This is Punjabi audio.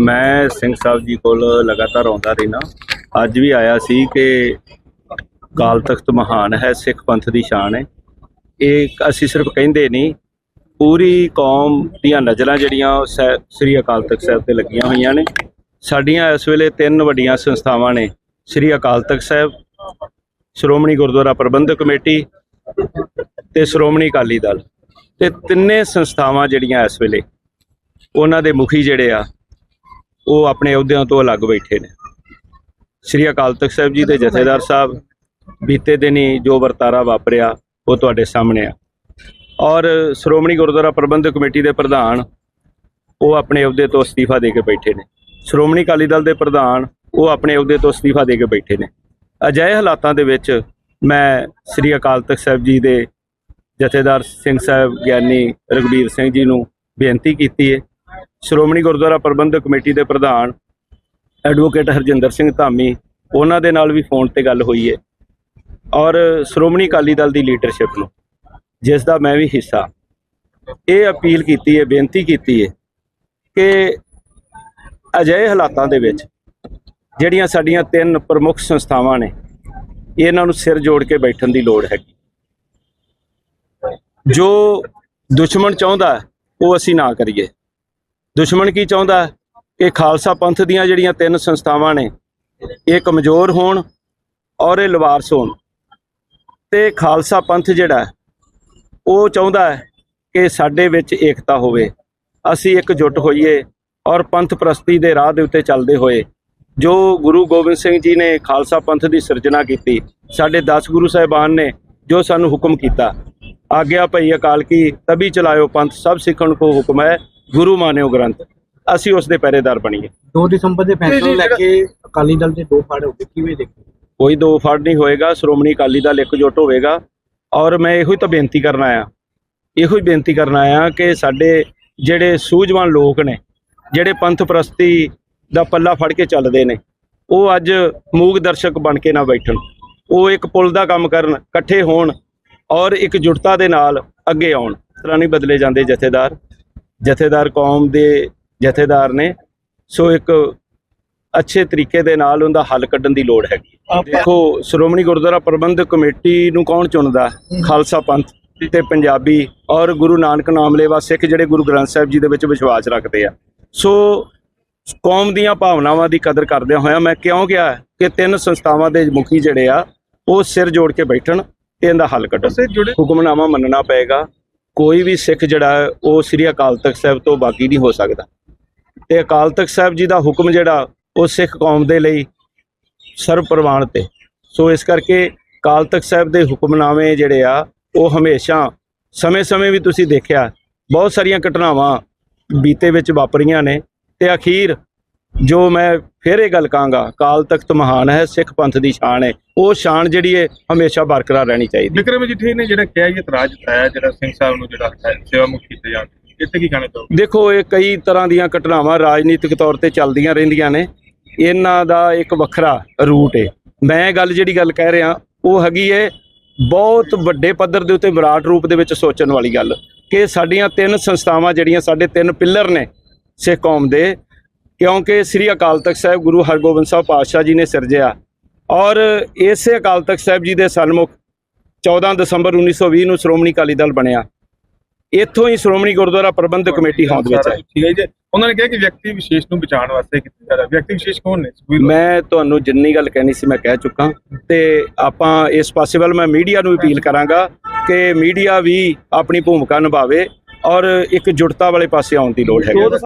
ਮੈਂ ਸਿੰਘ ਸਾਹਿਬ ਜੀ ਕੋਲ ਲਗਾਤਾਰ ਆਉਂਦਾ ਰਹਿਣਾ ਅੱਜ ਵੀ ਆਇਆ ਸੀ ਕਿ ਕਾਲ ਤਖਤ ਮਹਾਨ ਹੈ, ਸਿੱਖ ਪੰਥ ਦੀ ਸ਼ਾਨ ਹੈ। ਇਹ ਅਸੀਂ ਸਿਰਫ ਕਹਿੰਦੇ ਨਹੀਂ, ਪੂਰੀ ਕੌਮ ਦੀਆਂ ਨਜ਼ਰਾਂ ਜਿਹੜੀਆਂ ਉਹ ਸਹਿ- ਸ੍ਰੀ ਅਕਾਲ ਤਖਤ ਸਾਹਿਬ ਤੇ ਲੱਗੀਆਂ ਹੋਈਆਂ ਨੇ। ਸਾਡੀਆਂ ਇਸ ਵੇਲੇ ਤਿੰਨ ਵੱਡੀਆਂ ਸੰਸਥਾਵਾਂ ਨੇ, ਸ੍ਰੀ ਅਕਾਲ ਤਖਤ ਸਾਹਿਬ, ਸ਼੍ਰੋਮਣੀ ਗੁਰਦੁਆਰਾ ਪ੍ਰਬੰਧਕ ਕਮੇਟੀ ਤੇ ਸ਼੍ਰੋਮਣੀ ਅਕਾਲੀ ਦਲ। ਤੇ ਤਿੰਨੇ ਸੰਸਥਾਵਾਂ ਜਿਹੜੀਆਂ ਇਸ ਵੇਲੇ, ਉਹਨਾਂ ਦੇ ਮੁਖੀ ਜਿਹੜੇ ਆ ਉਹ ਆਪਣੇ ਅਹੁਦਿਆਂ ਤੋਂ ਅਲੱਗ ਬੈਠੇ ਨੇ। ਸ੍ਰੀ ਅਕਾਲ ਤਖਤ ਸਾਹਿਬ ਜੀ ਦੇ ਜਥੇਦਾਰ ਸਾਹਿਬ, ਬੀਤੇ ਦਿਨੀ ਜੋ ਵਰਤਾਰਾ ਵਾਪਰਿਆ, ਉਹ ਤੁਹਾਡੇ ਸਾਹਮਣੇ ਆ। ਔਰ ਸ਼੍ਰੋਮਣੀ ਗੁਰਦੁਆਰਾ ਪ੍ਰਬੰਧਕ ਕਮੇਟੀ ਦੇ ਪ੍ਰਧਾਨ, ਉਹ ਆਪਣੇ ਅਹੁਦੇ ਤੋਂ ਅਸਤੀਫਾ ਦੇ ਕੇ ਬੈਠੇ ਨੇ। ਸ਼੍ਰੋਮਣੀ ਅਕਾਲੀ ਦਲ ਦੇ ਪ੍ਰਧਾਨ, ਉਹ ਆਪਣੇ ਅਹੁਦੇ ਤੋਂ ਅਸਤੀਫਾ ਦੇ ਕੇ ਬੈਠੇ ਨੇ। ਅਜਿਹੇ ਹਾਲਾਤਾਂ ਦੇ ਵਿੱਚ ਮੈਂ ਸ੍ਰੀ ਅਕਾਲ ਤਖਤ ਸਾਹਿਬ ਜੀ ਦੇ ਜਥੇਦਾਰ ਸਿੰਘ ਸਾਹਿਬ ਗਿਆਨੀ ਰਗਵੀਰ ਸਿੰਘ ਜੀ ਨੂੰ ਬੇਨਤੀ ਕੀਤੀ ਹੈ ਸ਼੍ਰੋਮਣੀ ਗੁਰਦੁਆਰਾ ਪ੍ਰਬੰਧਕ ਕਮੇਟੀ ਦੇ ਪ੍ਰਧਾਨ ਐਡਵੋਕੇਟ ਹਰਜਿੰਦਰ ਸਿੰਘ ਧਾਮੀ, ਉਹਨਾਂ ਦੇ ਨਾਲ ਵੀ ਫੋਨ ਤੇ ਗੱਲ ਹੋਈ ਹੈ ਔਰ ਸ਼੍ਰੋਮਣੀ ਅਕਾਲੀ ਦਲ ਦੀ ਲੀਡਰਸ਼ਿਪ ਨੂੰ, ਜਿਸ ਦਾ ਮੈਂ ਵੀ ਹਿੱਸਾ। ਇਹ ਅਪੀਲ ਕੀਤੀ ਹੈ ਬੇਨਤੀ ਕੀਤੀ ਹੈ ਕਿ ਅਜਿਹੇ ਹਾਲਾਤਾਂ ਦੇ ਵਿੱਚ ਜਿਹੜੀਆਂ ਸਾਡੀਆਂ ਤਿੰਨ ਪ੍ਰਮੁੱਖ ਸੰਸਥਾਵਾਂ ਨੇ, ਇਹਨਾਂ ਨੂੰ ਸਿਰ ਜੋੜ ਕੇ ਬੈਠਣ ਦੀ ਲੋੜ ਹੈਗੀ। ਜੋ ਦੁਸ਼ਮਣ ਚਾਹੁੰਦਾ, ਉਹ ਅਸੀਂ ਨਾ ਕਰੀਏ। ਦੁਸ਼ਮਣ ਕੀ ਚਾਹੁੰਦਾ? ਕਿ ਖਾਲਸਾ ਪੰਥ ਦੀਆਂ ਜਿਹੜੀਆਂ ਤਿੰਨ ਸੰਸਥਾਵਾਂ ਨੇ, ਇਹ ਕਮਜ਼ੋਰ ਹੋਣ ਔਰ ਇਹ ਲਵਾਰਸ ਹੋਣ। ਤੇ ਖਾਲਸਾ ਪੰਥ ਜਿਹੜਾ, ਉਹ ਚਾਹੁੰਦਾ ਹੈ ਕਿ ਸਾਡੇ ਵਿੱਚ ਏਕਤਾ ਹੋਵੇ। ਅਸੀਂ ਇਕਜੁੱਟ ਹੋਈਏ ਔਰ ਪੰਥ ਪ੍ਰਸਤੀ ਦੇ ਰਾਹ ਦੇ ਉੱਤੇ ਚੱਲਦੇ ਹੋਏ, ਜੋ ਗੁਰੂ ਗੋਬਿੰਦ ਸਿੰਘ ਜੀ ਨੇ ਖਾਲਸਾ ਪੰਥ ਦੀ ਸਿਰਜਣਾ ਕੀਤੀ, ਸਾਡੇ 10 ਗੁਰੂ ਸਾਹਿਬਾਨ ਨੇ ਜੋ ਸਾਨੂੰ ਹੁਕਮ ਕੀਤਾ। ਆਗਿਆ ਭਈ ਅਕਾਲ ਕੀ, ਤਬੀ ਚਲਾਇਓ ਪੰਥ, ਸਭ ਸਿੱਖਣ ਕੋ ਹੁਕਮ ਹੈ। ਗੁਰੂ ਮਾਨਿਓ ਗ੍ਰੰਥ। ਅਸੀਂ ਉਸ ਦੇ ਪਹਿਰੇਦਾਰ ਬਣੀਏ। 2 ਦਸੰਬਰ ਦੇ ਫੈਸਲੇ ਲੈ ਕੇ ਅਕਾਲੀ ਦਲ ਦੇ ਦੋ ਫਾੜ ਹੋ ਗਏ ਕਿਵੇਂ ਦੇਖੋ ਕੋਈ ਦੋ ਫੜ ਨਹੀਂ ਹੋਏਗਾ ਸ਼੍ਰੋਮਣੀ ਅਕਾਲੀ ਦਲ ਇਕਜੁੱਟ ਹੋਵੇਗਾ। ਔਰ ਮੈਂ ਇਹੋ ਹੀ ਤਾਂ ਬੇਨਤੀ ਕਰਨ ਆਇਆ। ਇਹੋ ਹੀ ਬੇਨਤੀ ਕਰਨ ਆਇਆ ਕਿ ਸਾਡੇ ਜਿਹੜੇ ਸੂਝਵਾਨ ਲੋਕ ਨੇ ਜਿਹੜੇ ਪੰਥ ਪ੍ਰਸਤੀ ਦਾ ਪੱਲਾ ਫੜ ਕੇ ਚੱਲਦੇ ਨੇ ਉਹ ਅੱਜ ਮੂਗ ਦਰਸ਼ਕ ਬਣ ਕੇ ਨਾ ਬੈਠਣ। ਉਹ ਇੱਕ ਪੁਲ ਦਾ ਕੰਮ ਕਰਨ ਇਕੱਠੇ ਹੋਣ ਔਰ ਇਕਜੁੱਟਤਾ ਦੇ ਨਾਲ ਅੱਗੇ ਆਉਣ। ਤਰ੍ਹਾਂ ਨਹੀਂ ਬਦਲੇ ਜਾਂਦੇ ਜਥੇਦਾਰ। ਜਥੇਦਾਰ ਕੌਮ ਦੇ ਜਥੇਦਾਰ ਨੇ। ਸੋ ਇੱਕ ਅੱਛੇ ਤਰੀਕੇ ਦੇ ਨਾਲ ਉਹਦਾ ਹੱਲ ਕੱਢਣ ਦੀ ਲੋੜ ਹੈਗੀ। ਦੇਖੋ ਸ਼੍ਰੋਮਣੀ ਗੁਰਦੁਆਰਾ ਪ੍ਰਬੰਧਕ ਕਮੇਟੀ ਨੂੰ ਕੌਣ ਚੁਣਦਾ? ਖਾਲਸਾ ਪੰਥ ਤੇ ਪੰਜਾਬੀ ਔਰ ਗੁਰੂ ਨਾਨਕ ਨਾਮ ਲੈਵਾ ਸਿੱਖ ਜਿਹੜੇ ਗੁਰੂ ਗ੍ਰੰਥ ਸਾਹਿਬ ਜੀ ਦੇ ਵਿੱਚ ਵਿਸ਼ਵਾਸ ਰੱਖਦੇ ਆ। ਸੋ ਕੌਮ ਦੀਆਂ ਭਾਵਨਾਵਾਂ ਦੀ ਕਦਰ ਕਰਦਿਆਂ ਹੋਇਆਂ ਮੈਂ ਕਿਉਂ ਕਿਹਾ ਕਿ ਤਿੰਨ ਸੰਸਥਾਵਾਂ ਦੇ ਮੁਖੀ ਜਿਹੜੇ ਆ ਉਹ ਸਿਰ ਜੋੜ ਕੇ ਬੈਠਣ ਤੇ ਇਹਦਾ ਹੱਲ ਕੱਢਣ। ਜੁੜੇ ਹੁਕਮਨਾਮਾ ਮੰਨਣਾ ਪਏਗਾ। ਕੋਈ ਵੀ ਸਿੱਖ ਜਿਹੜਾ ਉਹ ਸ੍ਰੀ ਅਕਾਲ ਤਖਤ ਸਾਹਿਬ ਤੋਂ ਬਾਕੀ ਨਹੀਂ ਹੋ ਸਕਦਾ। ਤੇ ਅਕਾਲ ਤਖਤ ਸਾਹਿਬ ਜੀ ਦਾ ਹੁਕਮ ਜਿਹੜਾ, ਉਹ ਸਿੱਖ ਕੌਮ ਦੇ ਲਈ ਸਰਵ ਪ੍ਰਵਾਨ ਤੇ। ਸੋ ਇਸ ਕਰਕੇ ਅਕਾਲ ਤਖਤ ਸਾਹਿਬ ਦੇ ਹੁਕਮਨਾਮੇ ਜਿਹੜੇ ਆ, ਉਹ ਹਮੇਸ਼ਾ ਸਮੇਂ-ਸਮੇਂ ਵੀ ਤੁਸੀਂ ਦੇਖਿਆ, ਬਹੁਤ ਸਾਰੀਆਂ ਘਟਨਾਵਾਂ ਬੀਤੇ ਵਿੱਚ ਵਾਪਰੀਆਂ ਨੇ। ਤੇ ਅਖੀਰ ਜੋ ਮੈਂ ਫਿਰ ਇਹ ਗੱਲ ਕਹਾਂਗਾ ਅਕਾਲ ਤਖਤ ਮਹਾਨ ਹੈ ਸਿੱਖ ਪੰਥ ਦੀ ਸ਼ਾਨ ਹੈ। ਉਹ ਸ਼ਾਨ ਜਿਹੜੀ ਹੈ ਹਮੇਸ਼ਾ ਬਰਕਰਾਰ ਰਹਿਣੀ ਚਾਹੀਦੀ। ਵਿਕਰਮ ਜੀਠੀ ਨੇ ਜਿਹੜਾ ਕਿਹਾ ਇਹ ਇਤਰਾਜ਼ ਜਤਾਇਆ ਜਿਹੜਾ ਸਿੰਘ ਸਾਹਿਬ ਨੂੰ ਜਿਹੜਾ ਹੈ ਸੇਵਾ ਮੁਕਤ ਕੀਤੇ ਜਾਣ ਇੱਥੇ ਕੀ ਕਹਿਣਾ ਚਾਹੋਗੇ? ਦੇਖੋ ਇਹ ਕਈ ਤਰ੍ਹਾਂ ਦੀਆਂ ਘਟਨਾਵਾਂ ਰਾਜਨੀਤਿਕ ਤੌਰ ਤੇ ਚੱਲਦੀਆਂ ਰਹਿੰਦੀਆਂ ਨੇ। ਇਹਨਾਂ ਦਾ ਇੱਕ ਵੱਖਰਾ ਰੂਟ ਹੈ ਮੈਂ ਗੱਲ ਜਿਹੜੀ ਗੱਲ ਕਹਿ ਰਿਹਾ ਉਹ ਹੈਗੀ ਏ ਬਹੁਤ ਵੱਡੇ ਪੱਧਰ ਦੇ ਉੱਤੇ ਵਿਰਾਟ ਰੂਪ ਦੇ ਵਿੱਚ ਸੋਚਣ ਵਾਲੀ ਗੱਲ ਕਿ ਸਾਡੀਆਂ ਤਿੰਨ ਸੰਸਥਾਵਾਂ ਜਿਹੜੀਆਂ ਸਾਡੇ ਤਿੰਨ ਪਿੱਲਰ ਨੇ ਸਿੱਖ ਕੌਮ ਦੇ ਕਿਉਂਕਿ ਸ੍ਰੀ ਅਕਾਲ ਤਖਤ ਸਾਹਿਬ ਗੁਰੂ ਹਰਗੋਬਿੰਦ ਸਾਹਿਬ ਪਾਤਸ਼ਾਹ ਜੀ ਨੇ ਸਿਰਜਿਆ। ਔਰ ਇਸੇ ਅਕਾਲ ਤਖਤ ਸਾਹਿਬ ਜੀ ਦੇ ਸਨਮੁਖ 14 ਦਸੰਬਰ 1920 ਨੂੰ ਸ਼੍ਰੋਮਣੀ ਅਕਾਲੀ ਦਲ ਬਣਿਆ। ਇੱਥੋਂ ਹੀ ਸ਼੍ਰੋਮਣੀ ਗੁਰਦੁਆਰਾ ਪ੍ਰਬੰਧਕ ਕਮੇਟੀ ਹੋਂਦ ਵਿੱਚ ਹੈ ਠੀਕ ਹੈ ਜੀ। ਉਹਨਾਂ ਨੇ ਕਿਹਾ ਕਿ ਵਿਅਕਤੀ ਵਿਸ਼ੇਸ਼ ਨੂੰ ਬਚਾਉਣ ਵਾਸਤੇ ਕੀਤਾ ਜਾ ਰਿਹਾ। ਵਿਅਕਤੀ ਵਿਸ਼ੇਸ਼ ਕੌਣ ਨੇ? ਮੈਂ ਤੁਹਾਨੂੰ ਜਿੰਨੀ ਗੱਲ ਕਹਿਣੀ ਸੀ ਮੈਂ ਕਹਿ ਚੁੱਕਾ। ਤੇ ਆਪਾਂ ਇਸ ਪਾਸੇ ਵੱਲ ਮੈਂ ਮੀਡੀਆ ਨੂੰ ਅਪੀਲ ਕਰਾਂਗਾ ਕਿ ਮੀਡੀਆ ਵੀ ਆਪਣੀ ਭੂਮਿਕਾ ਨਿਭਾਵੇ ਔਰ ਇੱਕ ਜੁੜਤਾ ਵਾਲੇ ਪਾਸੇ ਆਉਣ ਦੀ ਲੋੜ ਹੈ।